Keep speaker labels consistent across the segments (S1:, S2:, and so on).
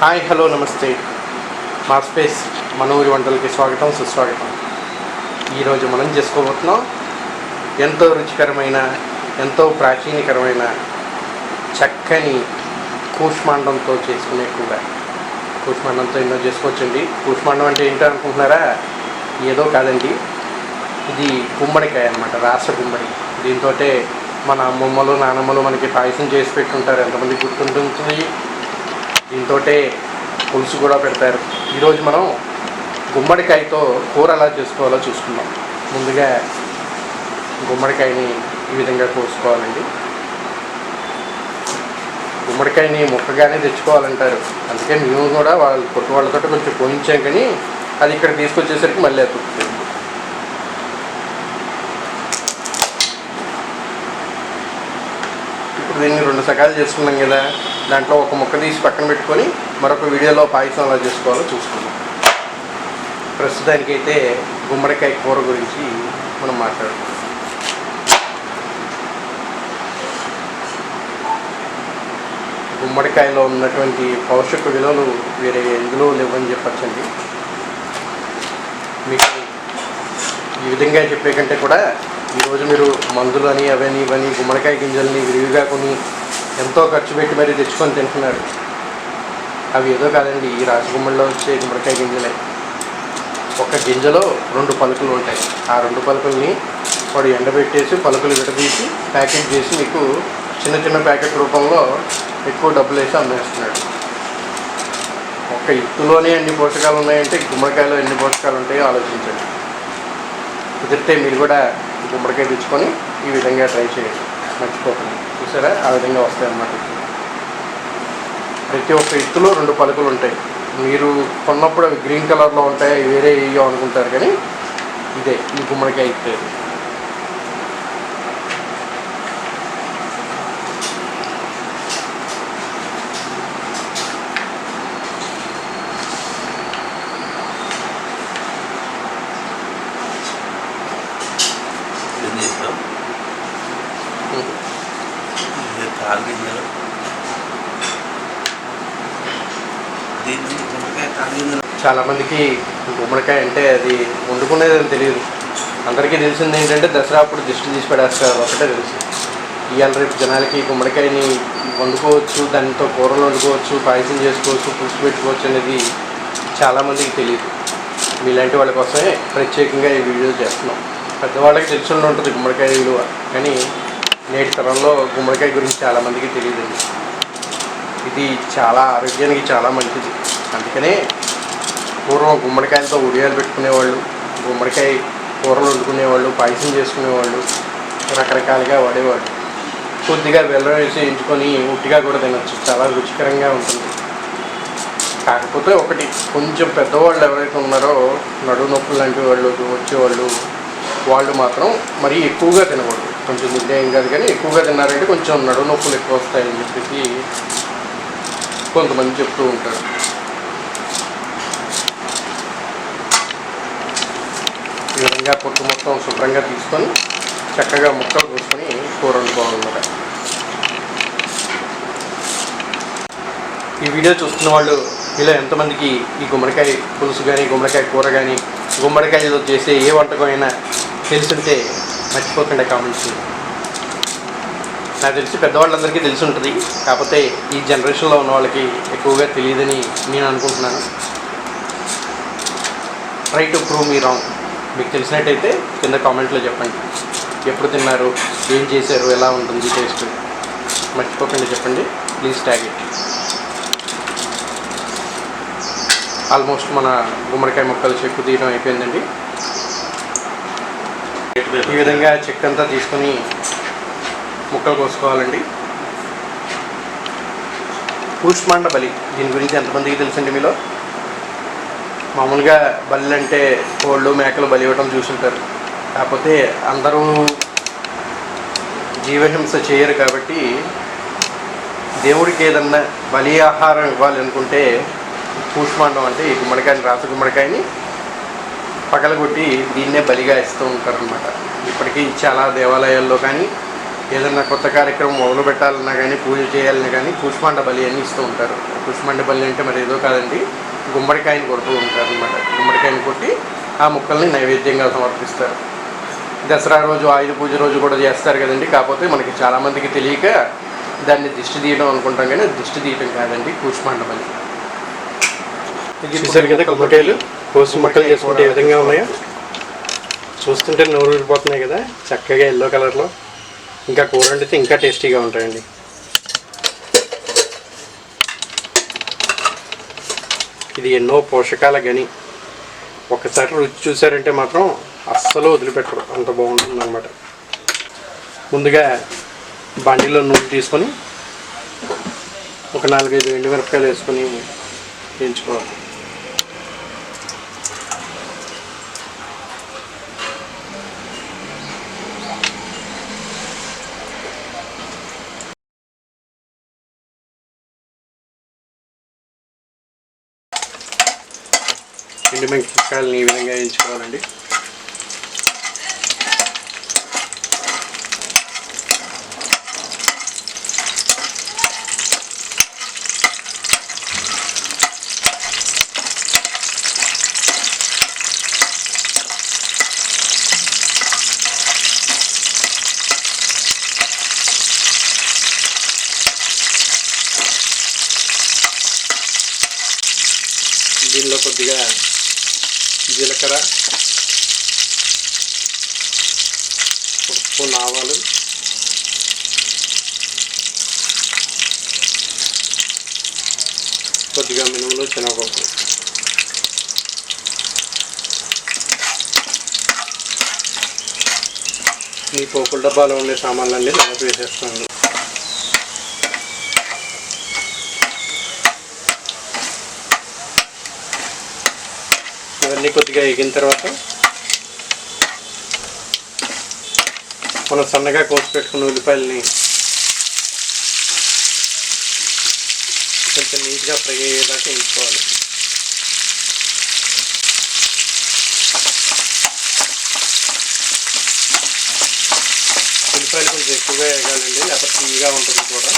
S1: Hi hello నమస్తే. మా space మనూరి వంటలకి స్వాగతం సుస్వాగతం. ఈరోజు మనం చేసుకోబోతున్నాం ఎంతో రుచికరమైన ఎంతో ప్రాచీనకరమైన చక్కని కూష్మాండంతో చేసుకునే కూర. కూష్మాండంతో ఎన్నో చేసుకోవచ్చండి. కూష్మాండం అంటే ఏంటో అనుకుంటున్నారా? ఏదో కాదండి. ఇది గుమ్మడికాయ అనమాట రాస గుమ్మడి. దీంతో మన అమ్మమ్మలు నానమ్మలు మనకి పాయసం చేసి పెట్టుంటారు. ఎంతమంది గుర్తుంటుంది? దీంతో పులుసు కూడా పెడతారు. ఈరోజు మనం గుమ్మడికాయతో కూర ఎలా చేసుకోవాలో చూసుకుందాం. ముందుగా గుమ్మడికాయని ఈ విధంగా కోసుకోవాలండి. గుమ్మడికాయని ముక్కగానే తెచ్చుకోవాలంటారు. అందుకే మేము కూడా వాళ్ళ కొట్టు వాళ్ళతో కొంచెం పోయించాం కానీ అది ఇక్కడ తీసుకొచ్చేసరికి మళ్ళీ అతుకుతుంది. సకాలు చేసుకున్నాం కదా దాంట్లో ఒక ముక్క తీసి పక్కన పెట్టుకొని మరొక వీడియోలో పాయసం ఎలా చేసుకోవాలో చూసుకుందాం. ప్రస్తుతానికైతే గుమ్మడికాయ కూర గురించి మనం మాట్లాడుకుందాం. గుమ్మడికాయలో ఉన్నటువంటి పౌషక విలువలు వేరే ఎందులో లేవని చెప్పచ్చండి. మీకు ఈ విధంగా చెప్పే కంటే కూడా ఈరోజు మీరు మందులు అని అవని ఇవని గుమ్మడికాయ గింజల్ని విరివిగా కొని ఎంతో ఖర్చు పెట్టి మరీ తెచ్చుకొని తింటున్నాడు. అవి ఏదో కాదండి ఈ రాజగుమ్మడిలో వచ్చే గుమ్మడికాయ గింజలే. ఒక గింజలో రెండు పలుకులు ఉంటాయి. ఆ రెండు పలుకుల్ని వాడు ఎండబెట్టేసి పలుకులు విడదీసి ప్యాకెట్ చేసి మీకు చిన్న చిన్న ప్యాకెట్ రూపంలో ఎక్కువ డబ్బులు వేసి అమ్మేస్తున్నాడు. ఒక ఇత్తులోనే ఎన్ని పోషకాలు ఉన్నాయంటే గుమ్మడికాయలో ఎన్ని పోషకాలు ఉంటాయో ఆలోచించండి. కుదిరితే మీరు కూడా గుమ్మడికాయ తెచ్చుకొని ఈ విధంగా ట్రై చేయండి. మర్చిపోకండి చూసారా? ఆ విధంగా వస్తాయి అన్నమాట ప్రతి ఒక్క ఇత్తులో రెండు పలుకులు ఉంటాయి. మీరు కొన్నప్పుడు అవి గ్రీన్ కలర్లో ఉంటాయి? వేరే వేయో అనుకుంటారు కానీ ఇదే ఈ గుమ్మడికాయ ఇత్తే
S2: ఏం చేసినాం ఇది గింజలు దీని నుంచి గుమ్మడికాయ
S1: చాలామందికి గుమ్మడికాయ అంటే అది వండుకునేది అని తెలియదు. అందరికీ తెలిసింది ఏంటంటే దసరా అప్పుడు దిష్టి తీసి పడేస్తారు ఒకటే తెలుసు. ఇవాళ రేపు జనాలకి గుమ్మడికాయని వండుకోవచ్చు దానితో కూరలు వండుకోవచ్చు పాయసం చేసుకోవచ్చు పులుసు పెట్టుకోవచ్చు అనేది చాలామందికి తెలియదు. మీలాంటి వాళ్ళ కోసమే ప్రత్యేకంగా ఈ వీడియో చేస్తున్నాం. పెద్దవాళ్ళకి తెలిసి ఉంటుంది గుమ్మడికాయ విలువ. కానీ నేటి తరంలో గుమ్మడికాయ గురించి చాలామందికి తెలియదండి ఇది చాలా ఆరోగ్యానికి చాలా మంచిది. అందుకనే పూర్వం గుమ్మడికాయలతో ఉడియాలు పెట్టుకునేవాళ్ళు గుమ్మడికాయ కూరలు వండుకునేవాళ్ళు పాయసం చేసుకునేవాళ్ళు రకరకాలుగా వాడేవాళ్ళు. కొద్దిగా వెల్లం వేసి ఎంచుకొని ఉట్టిగా కూడా తినచ్చు. చాలా రుచికరంగా ఉంటుంది. కాకపోతే ఒకటి కొంచెం పెద్దవాళ్ళు ఎవరైతే ఉన్నారో నడువు నొప్పులు లాంటి వాళ్ళు వచ్చేవాళ్ళు వాళ్ళు మాత్రం మరీ ఎక్కువగా తినకూడదు. కొంచెం తింటే ఏం కాదు కానీ ఎక్కువగా తిన్నారంటే కొంచెం నడు నొప్పులు ఎక్కువ వస్తాయని చెప్పేసి కొంతమంది చెప్తూ ఉంటారు. ఈ విధంగా పొట్టు మొత్తం శుభ్రంగా తీసుకొని చక్కగా ముక్కలు కోసుకొని కూర వండుకోవాలన్నమాట ఈ వీడియో చూస్తున్న వాళ్ళు ఇలా ఎంతమందికి ఈ గుమ్మడికాయ పులుసు కానీ గుమ్మడికాయ కూర కానీ గుమ్మడికాయలో చేసే ఏ వంటకం అయినా తెలుసుంటే మర్చిపోకుండా కామెంట్స్ నాకు తెలిసి పెద్దవాళ్ళందరికీ తెలిసి ఉంటుంది కాకపోతే ఈ జనరేషన్లో ఉన్న వాళ్ళకి ఎక్కువగా తెలియదని నేను అనుకుంటున్నాను. Try to prove me wrong మీకు తెలిసినట్టయితే కింద కామెంట్లో చెప్పండి. ఎప్పుడు తిన్నారు ఏం చేశారు ఎలా ఉంటుంది టేస్ట్? మర్చిపోకుండా చెప్పండి. ప్లీజ్ ట్యాగ్ ఇట్ ఆల్మోస్ట్ మన గుమ్మడికాయ ముక్కలు చెక్కు తీయడం అయిపోయిందండి. ఈ విధంగా చెక్క అంతా తీసుకొని ముక్కలు కోసుకోవాలండి. కూష్మాండ బలి దీని గురించి ఎంతమందికి తెలుసండి మీలో? మామూలుగా బలి అంటే కోళ్ళు మేకలు బలి ఇవ్వడం చూసుంటారు. కాకపోతే అందరూ జీవహింస చేయరు కాబట్టి దేవుడికి ఏదన్నా బలి ఆహారం ఇవ్వాలి అనుకుంటే కూష్మాండం అంటే ఈ గుమ్మడికాయని రాసు గుమ్మడికాయని పగలగొట్టి దీన్నే బలిగా ఇస్తూ ఉంటారనమాట ఇప్పటికీ చాలా దేవాలయాల్లో కానీ ఏదన్నా కొత్త కార్యక్రమం మొదలు పెట్టాలన్నా కానీ పూజ చేయాలన్నా కానీ పుష్పాండ బలి అని ఇస్తూ ఉంటారు. పుష్పాండ బలి అంటే మరి ఏదో కాదండి గుమ్మడికాయని కొడుతూ ఉంటారు అనమాట గుమ్మడికాయని కొట్టి ఆ ముక్కల్ని నైవేద్యంగా సమర్పిస్తారు. దసరా రోజు ఆయుధ పూజ రోజు కూడా చేస్తారు కదండి. కాకపోతే మనకి చాలామందికి తెలియక దాన్ని దిష్టి తీయడం అనుకుంటాం కానీ దిష్టి తీయటం కాదండి కూష్మాండ బలి. చూసారు కదా గుమ్మడికాయలు? కోసి ముక్కలు చేసుకుంటే ఏ విధంగా ఉన్నాయో చూస్తుంటే నోరు ఊరిపోతున్నాయి కదా చక్కగా ఎల్లో కలర్లో ఇంకా కూర వండితే ఇంకా టేస్టీగా ఉంటాయండి. ఇది ఎన్నో పోషకాల గని. ఒకసారి రుచి చూసారంటే మాత్రం అస్సలు వదిలిపెట్టరు. అంత బాగుంటుంది అనమాట ముందుగా బండిలో నూనె తీసుకొని ఒక నాలుగైదు ఎండుమిరపకాయలు వేసుకొని వేయించుకోవాలి. ఎండుమిరపకాయలని ఈ విధంగా వేయించుకోవాలండి దీనిలో కొద్దిగా జీలకర్ర ఒక స్పూన్ ఆవాలు కొద్దిగా మినుములు శనగపప్పు ఈ పోకుల డబ్బాలో ఉండే సామాన్లన్నీ దానికి వేసేస్తాను. అవన్నీ కొద్దిగా ఎగిన తర్వాత మనం సన్నగా కోసి పెట్టుకున్న ఉల్లిపాయలని కొంచెం నీట్గా ఫ్రై అయ్యేదాకా వేయించుకోవాలి ఉల్లిపాయలు కొంచెం ఎక్కువగా వేగాలండి లేకపోతే తీయగా ఉంటుంది కూడా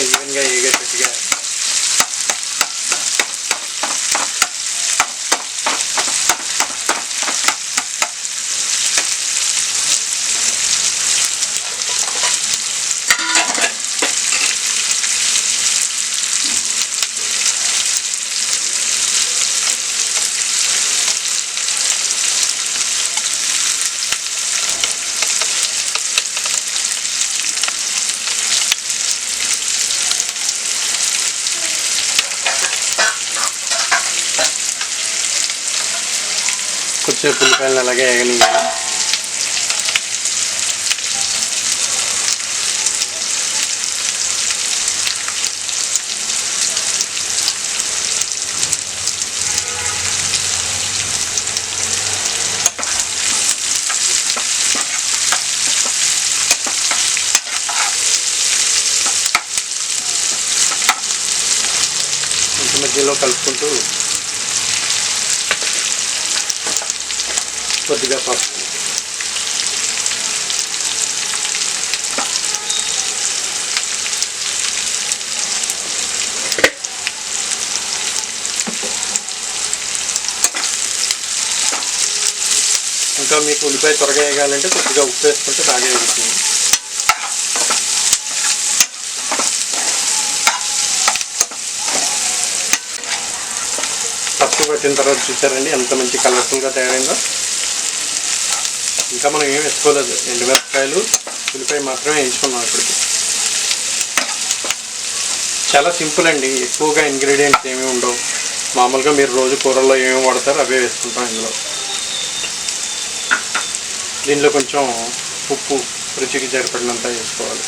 S1: even get you get it together. से फुल पैन लगे आएगा नहीं आएगा కొద్దిగా పసుపు ఇంకా మీకు ఉల్లిపాయ త్వరగా వేయాలంటే కొద్దిగా ఉప్పు వేసుకుంటే బాగా వేగుతుంది పసుపు పెట్టిన తర్వాత చూసారండి ఎంత మంచి కలర్ఫుల్గా తయారైందో. ఇంకా మనం ఏం వేసుకోలేదు. ఎండుమిరపకాయలు ఉల్లిపాయ మాత్రమే వేయించుకున్నాం ఇప్పటికి. చాలా సింపుల్ అండి. ఎక్కువగా ఇంగ్రీడియంట్స్ ఏమీ ఉండవు. మామూలుగా మీరు రోజు కూరల్లో ఏమేమి వాడతారో అవే వేసుకుంటాం ఇందులో. దీనిలో కొంచెం ఉప్పు రుచికి సరిపడినంత వేసుకోవాలి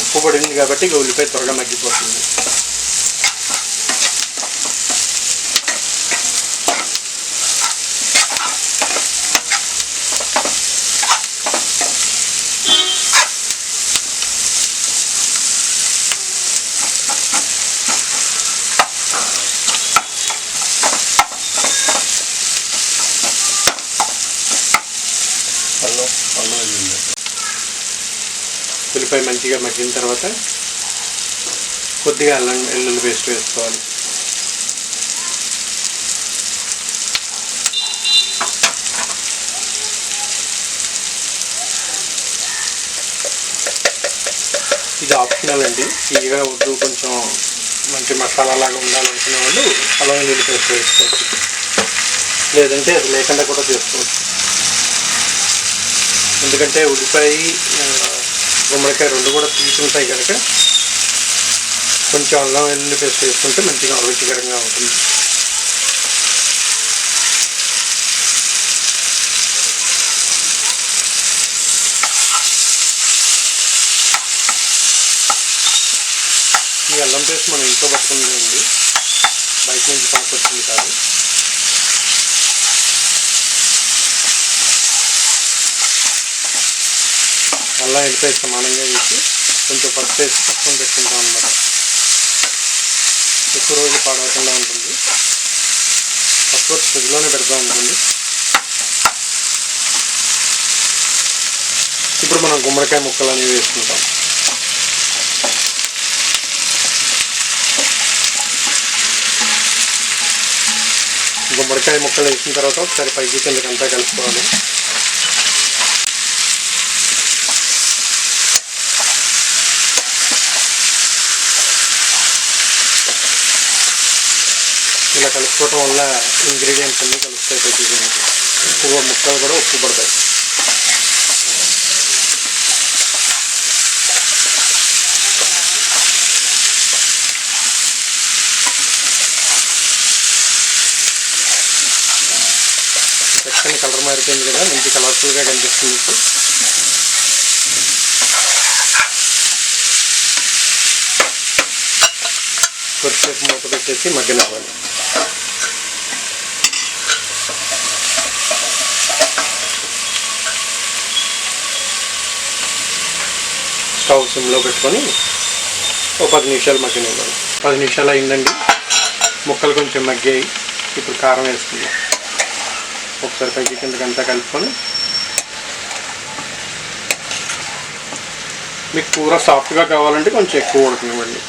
S1: ఉప్పు పడింది కాబట్టి ఇక ఉల్లిపాయ త్వరగా మగ్గిపోతుంది
S2: అల్లం అల్లం వెల్లుల్లి
S1: ఉల్లిపాయ మంచిగా మగ్గిన తర్వాత కొద్దిగా అల్లం వెల్లుల్లి పేస్ట్ వేసుకోవాలి. ఇది ఆప్షనల్ అండి. తీయగా వద్దు కొంచెం మంచి మసాలా లాగా ఉండాలనుకునే వాళ్ళు అల్లం వెల్లుల్లి పేస్ట్ వేసుకోవచ్చు. లేదంటే అది లేకుండా కూడా చేసుకోవచ్చు. ఎందుకంటే ఉల్లిపాయ గుమ్మడికాయ రెండు కూడా తీసుకుంటాయి కనుక కొంచెం అల్లం వెల్లుల్లి పేస్ట్ వేసుకుంటే మంచిగా రుచికరంగా ఉంటుంది. ఈ అల్లం పేస్ట్ మనం ఇంట్లో పట్టుకుందండి బయట నుంచి పట్టుకొచ్చింది కాదు. అల్లం వెళ్ళిపోయి సమానంగా వేసి కొంచెం పసుపు వేసి పక్కన పెట్టుకుంటాం అన్నమాట. ఎక్కువ రోజులు పాడవకుండా ఉంటుంది. పసుపు ఫ్రిడ్జ్లోనే పెడతా ఉంటుంది ఇప్పుడు మనం గుమ్మడికాయ ముక్కలు అనేవి వేసుకుంటాం. గుమ్మడికాయ ముక్కలు వేసిన తర్వాత ఒకసారి పైకి కిందకంతా కలుపుకోవాలి. ఇలా కలుపుకోవటం వల్ల ఇంగ్రీడియంట్స్ అన్నీ కలుస్తాయి ప్రతి దీనికి ఉప్పు ముక్కలు కూడా ఉప్పు పడతాయి. చక్కని కలర్ మారిపోయింది కదా మంచి కలర్ఫుల్గా కనిపిస్తుంది ఇప్పుడు కొద్దిసేపు మూత పెట్టేసి మగ్గనివ్వాలి. స్టవ్ సిమ్లో పెట్టుకొని ఒక పది నిమిషాలు మగ్గనివ్వాలి పది నిమిషాలు అయిందండి. ముక్కలు కొంచెం మగ్గాయి. ఇప్పుడు కారం వేసుకుందాం. ఒకసారి పైకి కిందకంతా కలుపుకొని మీకు కూర సాఫ్ట్గా కావాలంటే కొంచెం ఎక్కువ ఉడకనివ్వండి.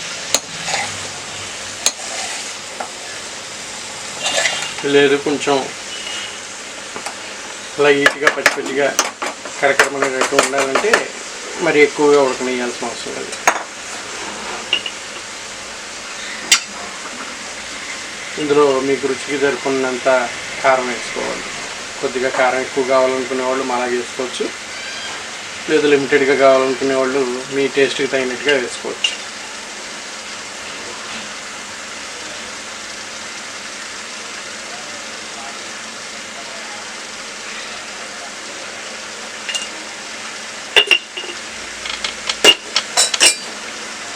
S1: లేదు కొంచెం లైట్గా పచ్చి పచ్చిగా కరకరమనేటట్టు ఉండాలంటే మరి ఎక్కువగా ఉడకనియాల్సిన అవసరం లేదు. ఇందులో మీకు రుచికి సరిపడినంత కారం వేసుకోవాలి. కొద్దిగా కారం ఎక్కువ కావాలనుకునే వాళ్ళు అలా వేసుకోవచ్చు లేదు లిమిటెడ్గా కావాలనుకునే వాళ్ళు మీ టేస్ట్కి తగినట్టుగా వేసుకోవచ్చు.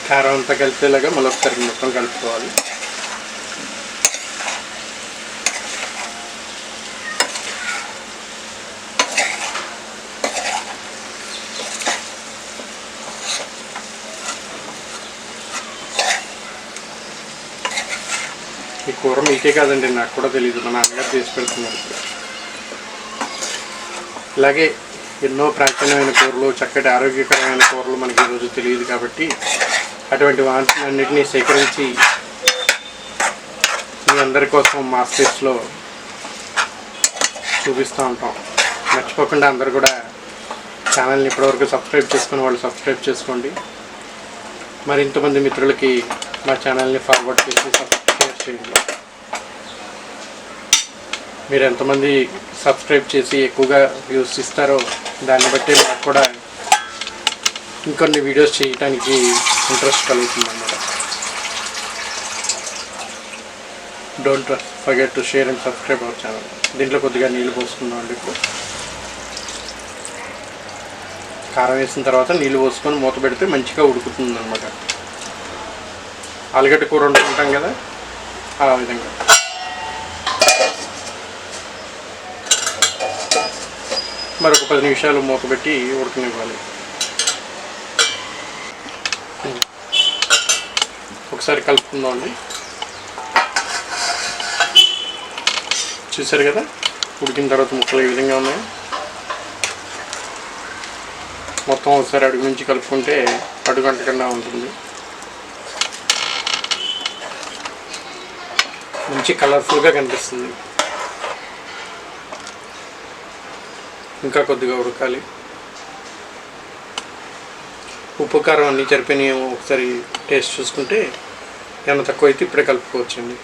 S1: కారం అంతా కలిపేలాగా మళ్ళీ ఒకసారి మొత్తం కలుపుకోవాలి. ఈ కూర మీకే కాదండి నాకు కూడా తెలియదు మా నాన్నగారు చేసి పెడుతున్నారు. ఇలాగే ఎన్నో ప్రాచీనమైన కూరలు చక్కటి ఆరోగ్యకరమైన కూరలు మనకి ఈరోజు తెలియదు కాబట్టి అటువంటి వాటినన్నిటినీ సేకరించి మీ అందరి కోసం మా స్టేట్స్లో చూపిస్తూ ఉంటాం. మర్చిపోకుండా అందరు కూడా ఛానల్ని ఇప్పటివరకు సబ్స్క్రైబ్ చేసుకుని వాళ్ళు సబ్స్క్రైబ్ చేసుకోండి. మరి ఇంతమంది మిత్రులకి మా ఛానల్ని ఫార్వర్డ్ చేసి సబ్స్క్రైబ్ చేయండి. మీరు ఎంతమంది సబ్స్క్రైబ్ చేసి ఎక్కువగా వ్యూస్ ఇస్తారో దాన్ని బట్టి మాకు కూడా ఇంకొన్ని వీడియోస్ చేయడానికి ఇంట్రెస్ట్ కలుగుతుంది అన్నమాట don't forget to share and subscribe our channel దీంట్లో కొద్దిగా నీళ్ళు పోసుకున్నాం అండి ఇప్పుడు. కారం వేసిన తర్వాత నీళ్ళు పోసుకొని మూత పెడితే మంచిగా ఉడుకుతుంది అనమాట ఆలుగడ్డ కూర వండుకుంటాం కదా? ఆ విధంగా. మరొక పది నిమిషాలు మూత పెట్టి ఉడకనివ్వాలి. ఒకసారి కలుపుకుందాం అండి చూసారు కదా? ఉడికిన తర్వాత ముక్కలు ఈ విధంగా ఉన్నాయి. మొత్తం ఒకసారి అడుగు నుంచి కలుపుకుంటే అడుగు అంటకుండా ఉంటుంది. మంచి కలర్ఫుల్గా కనిపిస్తుంది. ఇంకా కొద్దిగా ఉడకాలి. ఉప్పు కారం అన్నీ సరిపోయినాయి ఒకసారి టేస్ట్ చూసుకుంటే ఏమైనా తక్కువ అయితే ఇప్పుడే కలుపుకోవచ్చండి.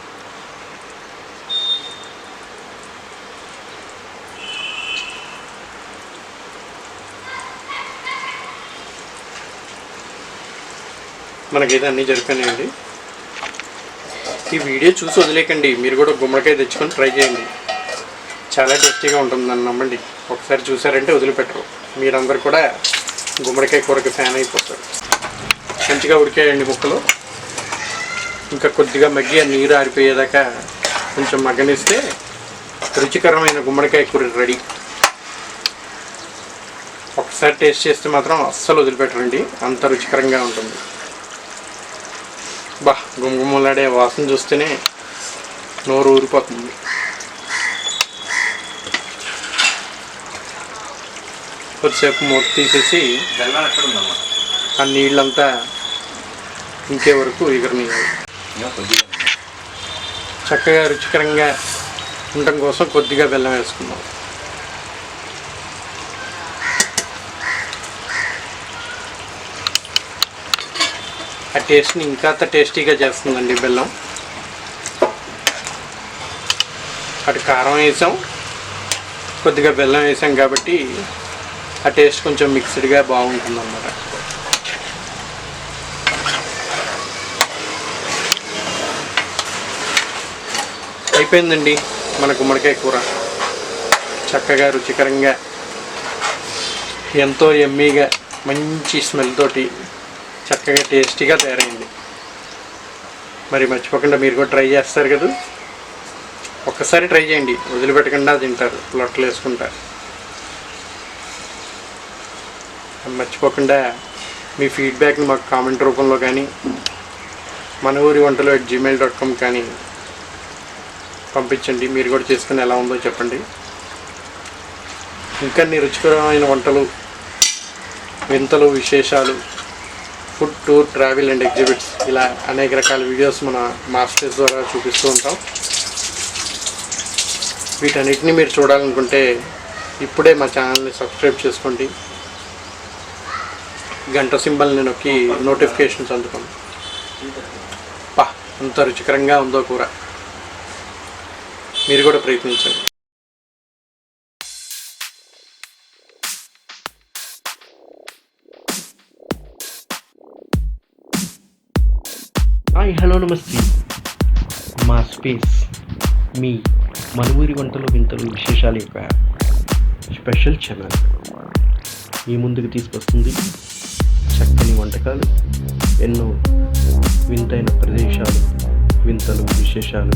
S1: మనకి ఇది అన్నీ జరిపోయినాయండి ఈ వీడియో చూసి వదిలేకండి మీరు కూడా గుమ్మడికాయ తెచ్చుకొని ట్రై చేయండి. చాలా టేస్టీగా ఉంటుంది నన్ను నమ్మండి. ఒకసారి చూసారంటే వదిలిపెట్టరు. మీరందరు కూడా గుమ్మడికాయ కూరకి ఫ్యాన్ అయిపోతారు. మంచిగా ఉడికాయండి ముక్కలు. ఇంకా కొద్దిగా మగ్గి నీరు ఆరిపోయేదాకా కొంచెం మగ్గనిస్తే రుచికరమైన గుమ్మడికాయ కూర రెడీ. ఒకసారి టేస్ట్ చేస్తే మాత్రం అస్సలు వదిలిపెట్టరండి. అంత రుచికరంగా ఉంటుంది. బా గుమగుమలాడే వాసన చూస్తేనే నోరు ఊరిపోతుంది. కొద్దిసేపు మూత తీసేసి ఆ నీళ్ళంతా ఇంకే వరకు ఎగరనీయాలి. చక్కగా రుచికరంగా ఉండటం కోసం కొద్దిగా బెల్లం వేసుకుందాం. ఆ టేస్ట్ని ఇంకా టేస్టీగా చేస్తుందండి బెల్లం. అటు కారం వేసాం. కొద్దిగా బెల్లం వేసాం కాబట్టి ఆ టేస్ట్ కొంచెం మిక్స్డ్గా బాగుంటుంది అన్నమాట అయిపోయిందండి. మన గుమ్మడికాయ కూర. చక్కగా రుచికరంగా ఎంతో ఎమ్మీగా మంచి స్మెల్ తోటి చక్కగా టేస్టీగా తయారైంది. మరి మర్చిపోకుండా మీరు కూడా ట్రై చేస్తారు కదా. ఒక్కసారి ట్రై చేయండి. వదిలిపెట్టకుండా తింటారు. లొట్టలు వేసుకుంటా. మర్చిపోకుండా మీ ఫీడ్బ్యాక్ని మాకు కామెంట్ రూపంలో కానీ మన ఊరి వంటలు అట్ జీమెయిల్ డాట్ కామ్ కానీ పంపించండి. మీరు కూడా చేసుకుని ఎలా ఉందో చెప్పండి. ఇంకా రుచికరమైన వంటలు వింతలు విశేషాలు food tour travel and exhibits ఇలా అనేక రకాల వీడియోస్ మన మాస్టర్స్ ద్వారా చూపిస్తూ ఉంటాం. వీటన్నిటిని మీరు చూడాలనుకుంటే ఇప్పుడే మా ఛానల్ని సబ్స్క్రైబ్ చేసుకోండి. గంట సింబల్ని నొక్కి నోటిఫికేషన్స్ అందుకోండి. పా అంత రుచికరంగా ఉందో కూర. మీరు కూడా ప్రయత్నించండి. హాయ్ హలో నమస్తే. మా స్పేస్ మీ మనూరి వంటలు వింతలు విశేషాల యొక్క స్పెషల్ ఛానల్. ఈ ముందుకు తీసుకొస్తుంది చక్కని వంటకాలు ఎన్నో వింతైన ప్రదేశాలు వింతలు విశేషాలు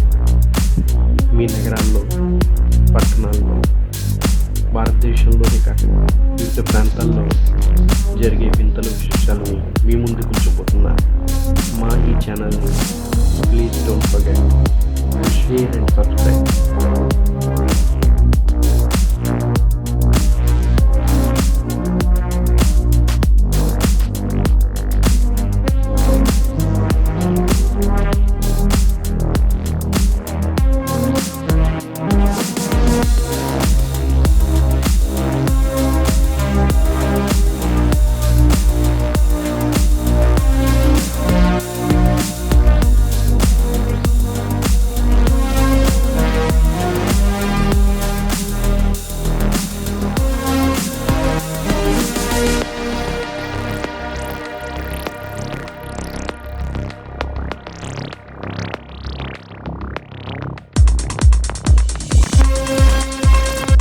S1: మీ నగరాల్లో పట్టణాల్లో భారతదేశంలోనే కాకుండా వివిధ ప్రాంతాల్లో జరిగే వింతలు విశేషాలను మీ ముందుకు ఉంచబోతున్నా మా ఈ ఛానల్ని please don't forget. Share and subscribe